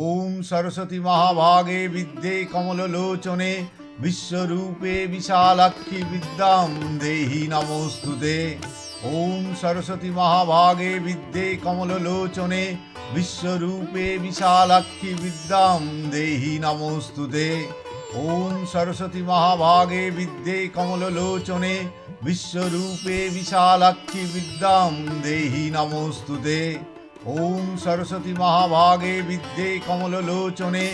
ওম সরস্বতী মহাভাগে বিদ্যে কমল লোচনে বিশ্বরূপে বিশালাক্ষী বিদ্যাম দেহি নমস্তুতে। ওম সরস্বতী মহাভাগে বিদ্যে কমল লোচনে বিশ্বরূপে বিশালাক্ষী বিদ্যাম দেহি নমস্তুতে। ওম সরস্বতী মহাভাগে বিদ্যে কমল লোচনে বিশ্বরূপে বিশালাক্ষী বিদ্যাম দেহি নমস্তুতে। ওম সরস্বতী মহাভাগে বিদ্যে কমললোচনে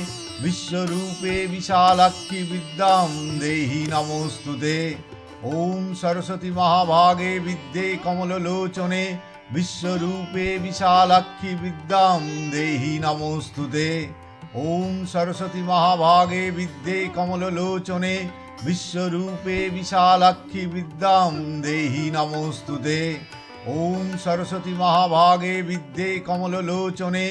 বিশ্বরূপে বিশালাক্ষী বিদ্যাম দেহি নমস্তুতে। ওম সরস্বতী মহাভাগে বিদ্যে কমললোচনে বিশ্বরূপে বিশালাক্ষী বিদ্যাম দেহি নমস্তুতে। ওম সরস্বতী মহাভাগে বিদ্যে কমললোচনে বিশ্বরূপে বিশালাক্ষী বিদ্যাম দেহি নমস্তুতে। ওম সরস্বতী মহাভাগে বিদ্যে কমল লোচনে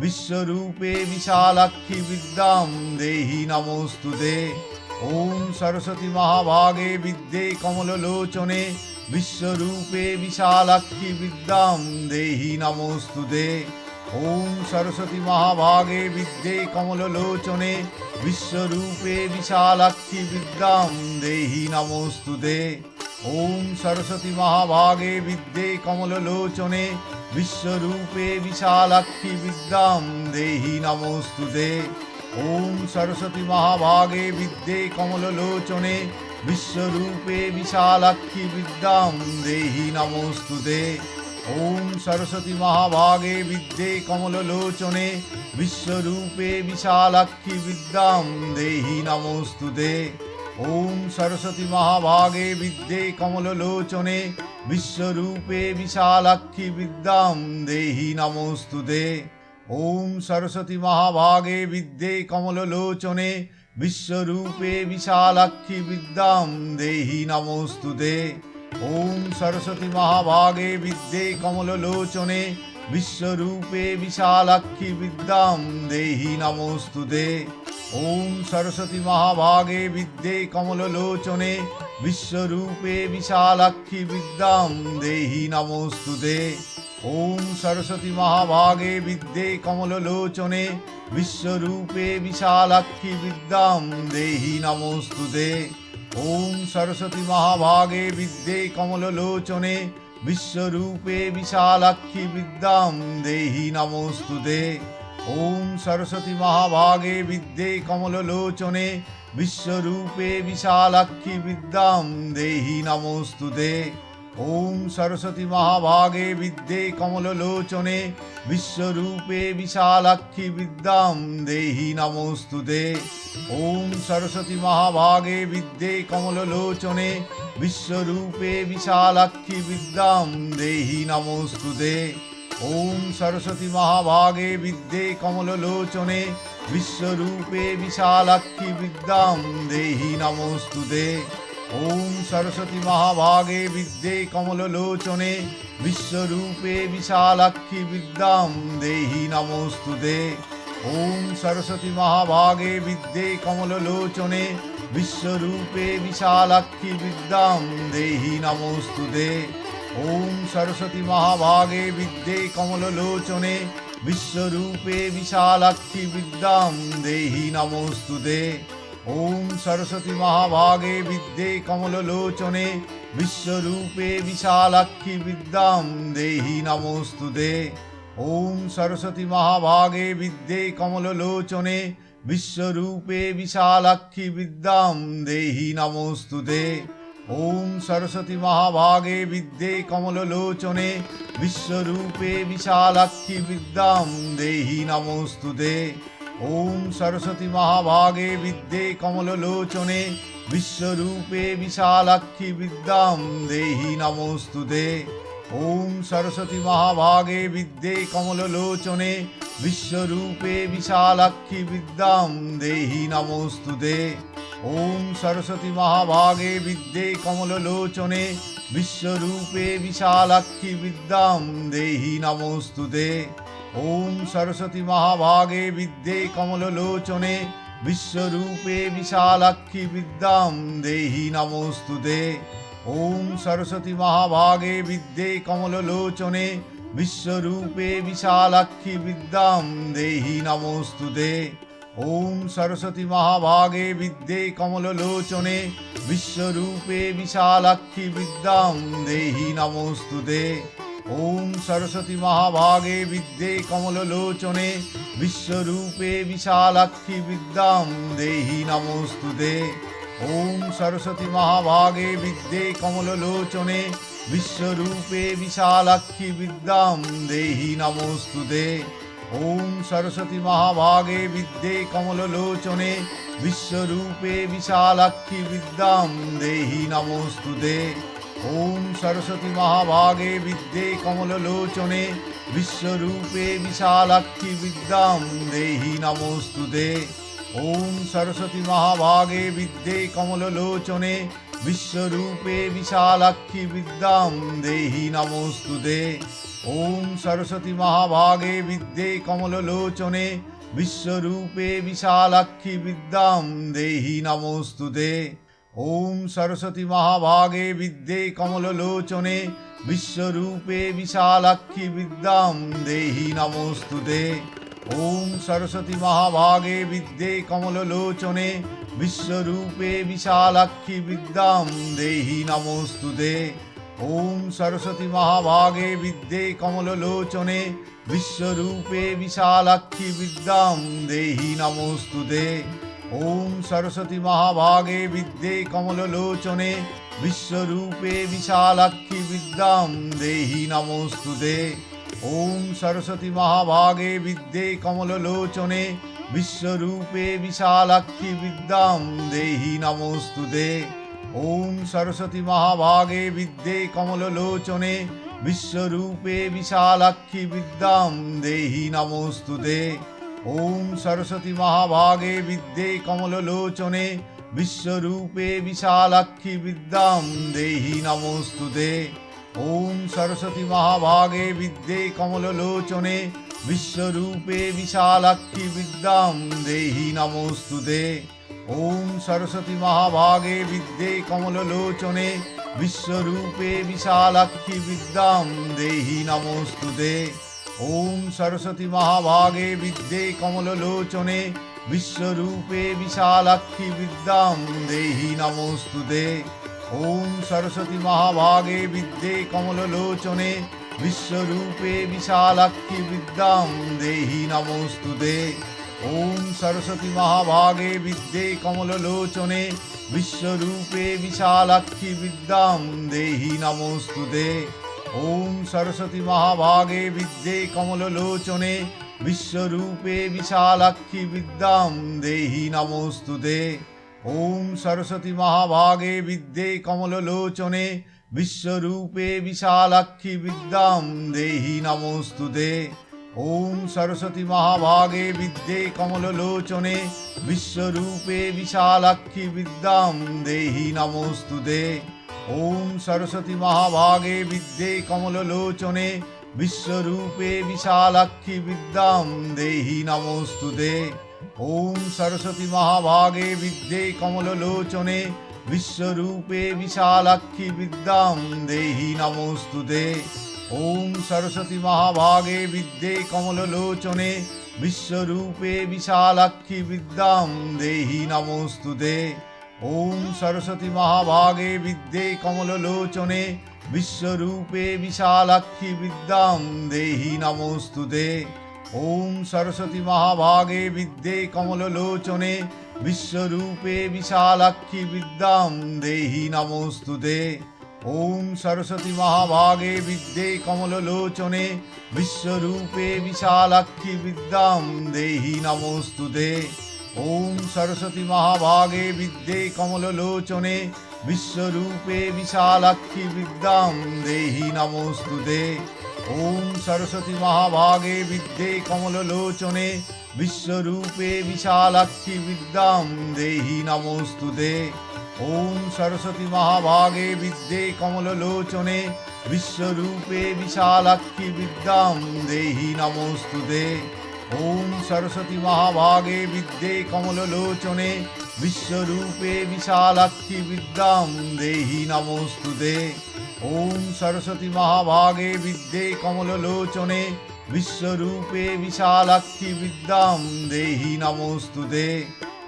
বিশ্বরূপে বিশালাক্ষী বিদ্যাম দেহি নমস্তুতে। ওম সরস্বতী মহাভাগে বিদ্যে কমল লোচনে বিশ্বরূপে বিশালাক্ষী বিদ্যাম দেহি নমস্তুতে। ওম সরস্বতী মহাভাগে বিদ্যে কমল লোচনে বিশ্বরূপে বিশালাক্ষী বিদ্যাম দেহি নমস্তুতে। ওম সরস্বতী মহাভাগে বিদ্যে কমল লোচনে বিশ্বরূপে বিশালাক্ষী বিদ্যাম দেহি নমস্তু দে ওম সরস্বতী মহাভাগে বিদ্যে কমল লোচনে বিশ্বরূপে বিশালাক্ষী বিদ্যাম দেহি নমস্তু দে ওম সরস্বতী মহাভাগে বিদ্যে কমল লোচনে বিশ্বরূপে বিশালাক্ষী বিদ্যাম দেহি নমস্তু দে ওম সরস্বতী মহাভাগে বিদ্যে কমল লোচনে বিশ্বরূপে বিশালাক্ষী বিদ্যাম দেহি নমস্তুতে। ওম সরস্বতী মহাভাগে বিদ্যে কমল লোচনে বিশ্বরূপে বিশালাক্ষী বিদ্যাম দেহি নমস্তুতে। ওম সরস্বতী মহাভাগে বিদ্যে কমল লোচনে বিশ্বরূপে বিশালাক্ষী বিদ্যাম দেহি নমস্তুতে। ওম সরস্বতী মহাভাগে বিদ্যে কমল লোচনে বিশ্বরূপে বিশালাক্ষী বিদ্যাম দেহি নমস্তুতে ওম সরস্বতী মহাভাগে বিদ্যে কমল লোচনে বিশ্বরূপে বিশালাক্ষী বিদ্যাম দেহি নমস্তুতে ওম সরস্বতী মহাভাগে বিদ্যে কমল লোচনে বিশ্বরূপে বিশালাক্ষী বিদ্যাম দেহি নমস্তুতে ওম সরস্বতী মহাভাগে বিদ্যে কমল লোচনে বিশ্বরূপে বিশালাক্ষী বিদ্যাম দেহি নমস্তুতে। ওম সরস্বতী মহাভাগে বিদ্যে কমল লোচনে বিশ্বরূপে বিশালাক্ষী বিদ্যাম দেহি নমস্তুতে। ওম সরস্বতী মহাভাগে বিদ্যে কমল লোচনে বিশ্বরূপে বিশালাক্ষী বিদ্যাম দেহি নমস্তুতে। ওম সরস্বতী মহাভাগে বিদ্যে কমল লোচনে বিশ্বরূপে বিশালাক্ষী বিদ্যাম দেহি নমস্তুতে। ওম সরস্বতী মহাভাগে বিদ্যে কমল লোচনে বিশ্বরূপে বিশালাক্ষী বিদ্যাম দেহি নমস্তুতে। ওম সরস্বতী মহাভাগে বিদ্যে কমল লোচনে বিশ্বরূপে বিশালাক্ষী বিদ্যাম দেহি নমস্তুতে। ওম সরস্বতী মহাভাগে বিদ্যে কমল লোচনে বিশ্বরূপে বিশালাক্ষী বিদ্যাম দেহি নমস্তুতে ওম সরস্বতী মহাভাগে বিদ্যে কমল লোচনে বিশ্বরূপে বিশালাক্ষী বিদ্যাম দেহি নমস্তুতে ওম সরস্বতী মহাভাগে বিদ্যে কমল লোচনে বিশ্বরূপে বিশালাক্ষী বিদ্যাম দেহি নমস্তুতে ওম সরস্বতী মহাভাগে বিদ্যে কমললোচনে বিশ্বরূপে বিশালাক্ষী বিদ্যাম দেহি নমস্তুতে। ওম সরস্বতী মহাভাগে বিদ্যে কমললোচনে বিশ্বরূপে বিশালাক্ষী বিদ্যাম দেহি নমস্তুতে। ওম সরস্বতী মহাভাগে বিদ্যে কমললোচনে বিশ্বরূপে বিশালাক্ষী বিদ্যাম দেহি নমস্তুতে ওম সরস্বতী মহাভাগে বিদ্যে কমললোচনে বিশ্বরূপে বিশালাক্ষী বিদ্যাম দেহি নমস্তুতে ওম সরস্বতী মহাভাগে বিদ্যে কমললোচনে বিশ্বরূপে বিশালাক্ষী বিদ্যাম দেহি নমস্তুতে ওম সরস্বতী মহাভাগে বিদ্যে কমল লোচনে বিশ্বরূপে বিশালাক্ষী বিদ্যাম দেহি নমস্তুতে। ওম সরস্বতী মহাভাগে বিদ্যে কমল লোচনে বিশ্বরূপে বিশালাক্ষী বিদ্যাম দেহি নমস্তুতে। ওম সরস্বতী মহাভাগে বিদ্যে কমল লোচনে বিশ্বরূপে বিশালাক্ষী বিদ্যাম দেহি নমস্তুতে। ওম সরস্বতী মহাভাগে বিদ্যে কমল লোচনে বিশ্বরূপে বিশালাক্ষী বিদ্যাম দেহি নমস্তুতে। ওম সরস্বতী মহাভাগে বিদ্যে কমল লোচনে বিশ্বরূপে বিশালাক্ষী বিদ্যাম দেহি নমস্তুতে। ওম সরস্বতী মহাভাগে বিদ্যে কমল লোচনে বিশ্বরূপে বিশালাক্ষী বিদ্যাম দেহি নমস্তুতে। ওম সরস্বতী মহাভাগে বিদ্যে কমললোচনে বিশ্বরূপে বিশালাক্ষী বিদ্যাম দেহি নমস্তুতে ওম সরস্বতী মহাভাগে বিদ্যে কমললোচনে বিশ্বরূপে বিশালাক্ষী বিদ্যাম দেহি নমস্তুতে ওম সরস্বতী মহাভাগে বিদ্যে কমললোচনে বিশ্বরূপে বিশালাক্ষী বিদ্যাম দেহি নমস্তুতে ওম সরস্বতী মহাভাগে বিদ্যে কমললোচনে বিশ্বরূপে বিশালাক্ষী বিদ্যাম দেহি নমস্তুতে। ওম সরস্বতী মহাভাগে বিদ্যে কমললোচনে বিশ্বরূপে বিশালাক্ষী বিদ্যাম দেহি নমস্তুতে। ওম সরস্বতী মহাভাগে বিদ্যে কমললোচনে বিশ্বরূপে বিশালাক্ষী বিদ্যাম দেহি নমস্তুতে। ওম সরস্বতী মহাভাগে বিদ্যে কমললোচনে বিশ্বরূপে বিশালাক্ষী বিদ্যাম দেহি নমস্তুতে ওম সরস্বতী মহাভাগে বিদ্যে কমললোচনে বিশ্বরূপে বিশালাক্ষী বিদ্যাম দেহি নমস্তুতে ওম সরস্বতী মহাভাগে বিদ্যে কমললোচনে বিশ্বরূপে বিশালাক্ষী বিদ্যাম দেহি নমস্তুতে ওম সরস্বতী মহাভাগে বিদ্যে কমললোচনে বিশ্বরূপে বিশালাক্ষী বিদ্যাম দেহি নমস্তুতে। ওম সরস্বতী মহাভাগে বিদ্যে কমললোচনে বিশ্বরূপে বিশালাক্ষী বিদ্যাম দেহি নমস্তুতে। ওম সরস্বতী মহাভাগে বিদ্যে কমললোচনে বিশ্বরূপে বিশালাক্ষী বিদ্যাম দেহি নমস্তুতে। ওম সরস্বতী মহাভাগে বিদ্যে কমললোচনে বিশ্বরূপে বিশালাক্ষী বিদ্যাম দেহি নমস্তুতে ওম সরস্বতী মহাভাগে বিদ্যে কমললোচনে বিশ্বরূপে বিশালাক্ষী বিদ্যাম দেহি নমস্তুতে ওম সরস্বতী মহাভাগে বিদ্যে কমললোচনে বিশ্বরূপে বিশালাক্ষী বিদ্যাম দেহি নমস্তুতে ওম সরস্বতী মহাভাগে বিদ্যে কমললোচনে বিশ্বরূপে বিশালাক্ষী বিদ্যাম দেহি নমস্তুতে। ওম সরস্বতী মহাভাগে বিদ্যে কমললোচনে বিশ্বরূপে বিশালাক্ষী বিদ্যাম দেহি নমস্তুতে। ওম সরস্বতী মহাভাগে বিদ্যে কমললোচনে বিশ্বরূপে বিশালাক্ষী বিদ্যাম দেহি নমস্তুতে। ওম সরস্বতী মহাভাগে বিদ্যে কমললোচনে বিশ্বরূপে বিশালাক্ষী বিদ্যাম দেহি নমস্তুতে। ওম সরস্বতী মহাভাগে বিদ্যে কমললোচনে বিশ্বরূপে বিশালাক্ষী বিদ্যাম দেহি নমস্তুতে। ওম সরস্বতী মহাভাগে বিদ্যে কমললোচনে বিশ্বরূপে বিশালাক্ষী বিদ্যাম দেহি নমস্তুতে। ওম সরস্বতী মহাভাগে বিদ্যে কমললোচনে বিশ্বরূপে বিশালাক্ষী বিদ্যাম দেহি নমস্তুতে। ওম সরস্বতী মহাভাগে বিদ্যে কমললোচনে বিশ্বরূপে বিশালাক্ষী বিদ্যাম দেহি নমস্তুতে। ওম সরস্বতী মহাভাগে বিদ্যে কমললোচনে বিশ্বরূপে বিশালাক্ষী বিদ্যাম দেহি নমস্তুতে। ওম সরস্বতী মহাভাগে বিদ্যে কমললোচনে বিশ্বরূপে বিশালাক্ষী বিদ্যাম দেহি নমস্তুতে। ওম সরস্বতী মহাভাগে বিদ্যে কমললোচনে বিশ্বরূপে বিশালাক্ষী বিদ্যাম দেহি নমস্তুতে। ওম সরস্বতী মহাভাগে বিদ্যে কমললোচনে বিশ্বরূপে বিশালাক্ষী বিদ্যাম দেহি নমস্তুতে। ওম সরস্বতী মহাভাগে বিদ্যে কমললোচনে বিশ্বরূপে বিশালাক্ষী বিদ্যাম দেহি নমস্তুতে।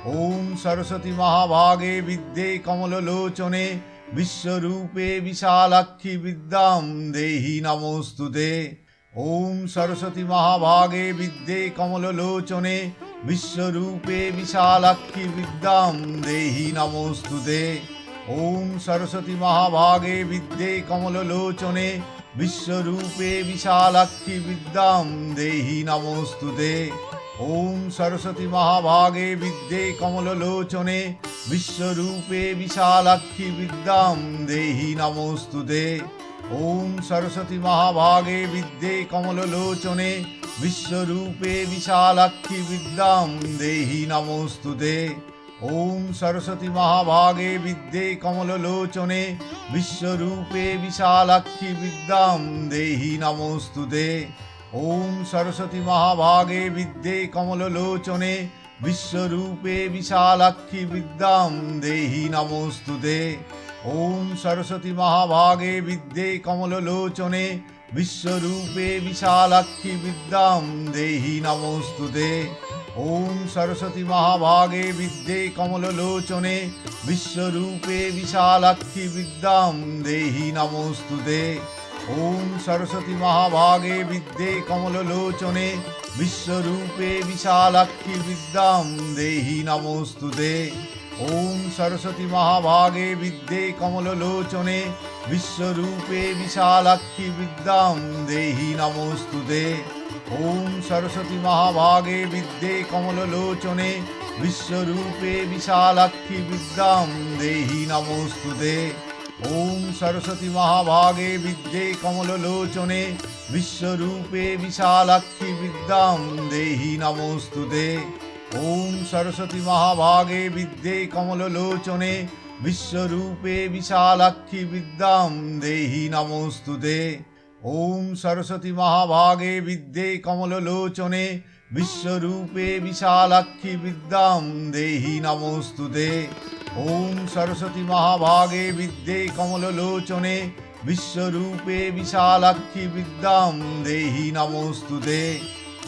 ওম সরস্বতী মহাভাগে বিদ্যে কমললোচনে বিশ্বরূপে বিশালাক্ষী বিদ্যাম দেহি নমস্তুতে। ওম সরস্বতী মহাভাগে বিদ্যে কমললোচনে বিশ্বরূপে বিশালাক্ষী বিদ্যাম দেহি নমস্তুতে। ওম সরস্বতী মহাভাগে বিদ্যে কমললোচনে বিশ্বরূপে বিশালাক্ষী বিদ্যাম দেহি নমস্তুতে। ওম সরস্বতী মহাভাগে বিদ্যে কমললোচনে বিশ্বরূপে বিশালাক্ষী বিদ্যাম দেহি নমস্তুতে। ওম সরস্বতী মহাভাগে বিদ্যে কমললোচনে বিশ্বরূপে বিশালাক্ষী বিদ্যাম দেহি নমস্তুতে। ওম সরস্বতী মহাভাগে বিদ্যে কমল লোচনে বিশ্বরূপে বিশালাক্ষী বিদ্যাম দেহি নমস্তুতে। ওম সরস্বতী মহাভাগে বিদ্যে কমল লোচনে বিশ্বরূপে বিশালাক্ষী বিদ্যাম দেহি নমস্তুতে। ওম সরস্বতী মহাভাগে বিদ্যে কমল লোচনে বিশ্বরূপে বিশালাক্ষী বিদ্যাম দেহি নমস্তুতে। ওম সরস্বতী মহাভাগে বিদ্যে কমল লোচনে বিশ্বরূপে বিশালাক্ষী বিদ্যাম দেহি নমস্তুতে। ওম সরস্বতী মহাভাগে বিদ্যে কমল লোচনে বিশ্বরূপে বিশালাক্ষী বিদ্যাম দেহি নমস্তুতে। ওম সরস্বতী মহাভাগে বিদ্যে কমল লোচনে বিশ্বরূপে বিশালাক্ষী বিদ্যাম দেহি নমস্তুতে। ওম সরস্বতী মহাভাগে বিদ্যে কমল লোচনে বিশ্বরূপে বিশালাক্ষী বিদ্যাম দেহি নমস্তুতে। ওম সরস্বতী মহাভাগে বিদ্যে কমল লোচনে বিশ্বরূপে বিশালাক্ষী বিদ্যাম দেহি নমস্তুতে। ওম সরস্বতী মহাভাগে বিদ্যে কমল লোচনে বিশ্বরূপে বিশালাক্ষী বিদ্যাম দেহি নমস্তুতে। ওম সরস্বতী মহাভাগে বিদ্যে কমলোচনে বিশ্বরূপে বিশালাক্ষী বিদ্যাম দেহি নমস্তুতে ওম সরস্বতী মহাভাগে বিদ্যে কমলোচনে বিশ্বরূপে বিশালাক্ষী বিদ্যাম দেহি নমস্তুতে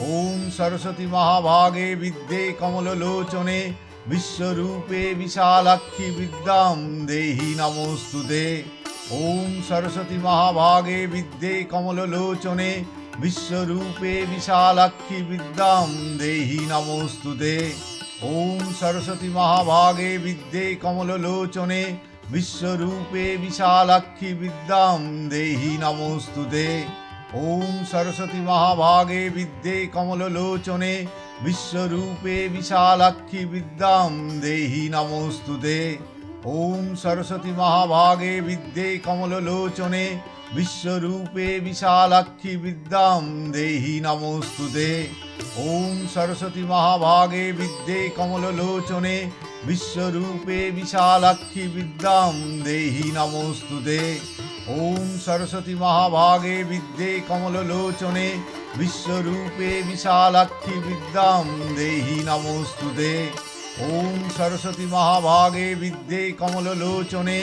ওম সরস্বতী মহাভাগে বিদ্যে কমলোচনে বিশ্বরূপে বিশালাক্ষী বিদ্যাম দেহি নমস্তুতে ওম সরস্বতী মহাভাগে বিদ্যে কমল লোচনে বিশ্বরূপে বিশালাক্ষী বিদ্যাম দেহি নমস্তুতে। ওম সরস্বতী মহাভাগে বিদ্যে কমল লোচনে বিশ্বরূপে বিশালাক্ষী বিদ্যাম দেহি নমস্তুতে। ওম সরস্বতী মহাভাগে বিদ্যে কমল লোচনে বিশ্বরূপে বিশালাক্ষী বিদ্যাম দেহি নমস্তুতে। ওম সরস্বতী মহাভাগে বিদ্যে কমল লোচনে বিশ্বরূপে বিশালাক্ষী বিদ্যাম দেহি নমস্তুতে। ওম সরস্বতী মহাভাগে বিদ্যে কমল লোচনে বিশ্বরূপে বিশালাক্ষী বিদ্যাম দেহি নমস্তুতে। ওম সরস্বতী মহাভাগে বিদ্যে কমল লোচনে বিশ্বরূপে বিশালাক্ষী বিদ্যাম দেহি নমস্তুতে। ওম সরস্বতী মহাভাগে বিদ্যে কমল লোচনে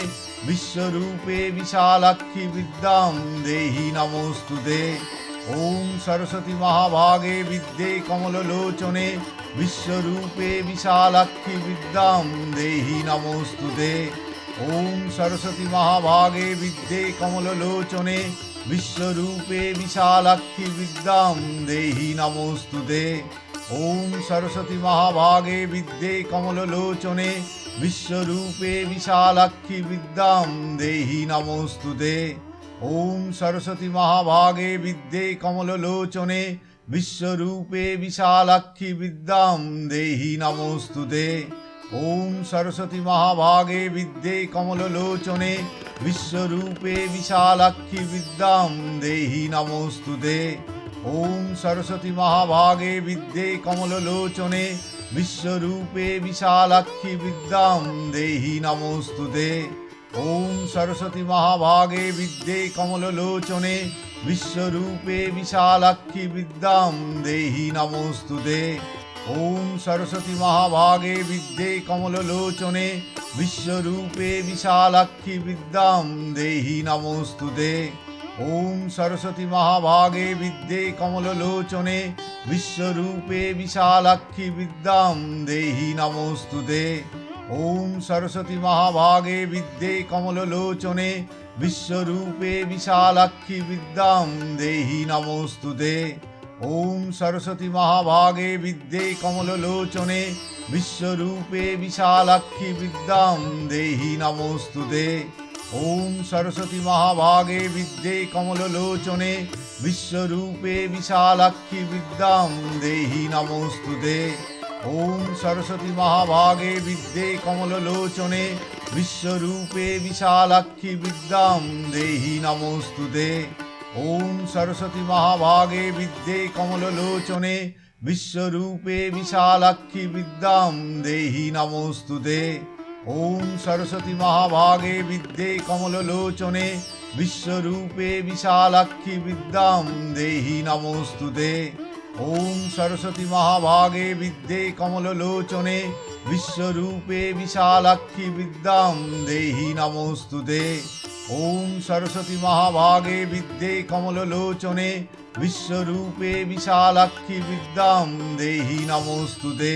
বিশ্বরূপে বিশালাক্ষী বিদ্যাম দেহি নমস্তু দে ওম সরস্বতী মহাভাগে বিদ্যে কমল লোচনে বিশ্বরূপে বিশালাক্ষী বিদ্যাম দেহি নমস্তু দে ওম সরস্বতী মহাভাগে বিদ্যে কমল লোচনে বিশ্বরূপে বিশালাক্ষী বিদ্যাম দেহি নমস্তু দে ওম সরস্বতী মহাভাগে বিদ্যে কমল লোচনে বিশ্বরূপে বিশালাক্ষী বিদ্যাম দেহি নমস্তুতে। ওম সরস্বতী মহাভাগে বিদ্যে কমল লোচনে বিশ্বরূপে বিশালাক্ষী বিদ্যাম দেহি নমস্তুতে। ওম সরস্বতী মহাভাগে বিদ্যে কমল লোচনে বিশ্বরূপে বিশালাক্ষী বিদ্যাম দেহি নমস্তুতে। ওম সরস্বতী মহাভাগে বিদ্যে কমল লোচনে বিশ্বরূপে বিশালাক্ষী বিদ্যাম দেহি নমস্তুতে ওম সরস্বতী মহাভাগে বিদ্যে কমল লোচনে বিশ্বরূপে বিশালাক্ষী বিদ্যাম দেহি নমস্তুতে ওম সরস্বতী মহাভাগে বিদ্যে কমল লোচনে বিশ্বরূপে বিশালাক্ষী বিদ্যাম দেহি নমস্তুতে ওম সরস্বতী মহাভাগে বিদ্যে কমল লোচনে বিশ্বরূপে বিশালাক্ষী বিদ্যাম দেহি নমস্তুতে। ওম সরস্বতী মহাভাগে বিদ্যে কমল লোচনে বিশ্বরূপে বিশালাক্ষী বিদ্যাম দেহি নমস্তুতে। ওম সরস্বতী মহাভাগে বিদ্যে কমল লোচনে বিশ্বরূপে বিশালাক্ষী বিদ্যাম দেহি নমস্তুতে। ওম সরস্বতী মহাভাগে বিদ্যে কমল লোচনে বিশ্বরূপে বিশালাক্ষী বিদ্যাম দেহি নমস্তুতে। ওম সরস্বতী মহাভাগে বিদ্যে কমল লোচনে বিশ্বরূপে বিশালাক্ষী বিদ্যাম দেহি নমস্তুতে। ওম সরস্বতী মহাভাগে বিদ্যে কমল লোচনে বিশ্বরূপে বিশালাক্ষী বিদ্যাম দেহি নমস্তুতে। ওম সরস্বতী মহাভাগে বিদ্যে কমল লোচনে বিশ্বরূপে বিশালাক্ষী বিদ্যাম দেহি নমস্তুতে। ওম সরস্বতী মহাভাগে বিদ্যে কমল লোচনে বিশ্বরূপে বিশালাক্ষী বিদ্যাম দেহি নমস্তুতে। ওম সরস্বতী মহাভাগে বিদ্যে কমল লোচনে বিশ্বরূপে বিশালাক্ষী বিদ্যাম দেহি নমস্তুতে।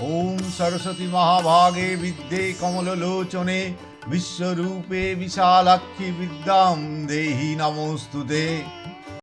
ওম সরস্বতী মহাভাগে বিদ্যে কমললোচনে বিশ্বরূপে বিশালাক্ষী বিদ্যাম দেহি নমস্তুতে।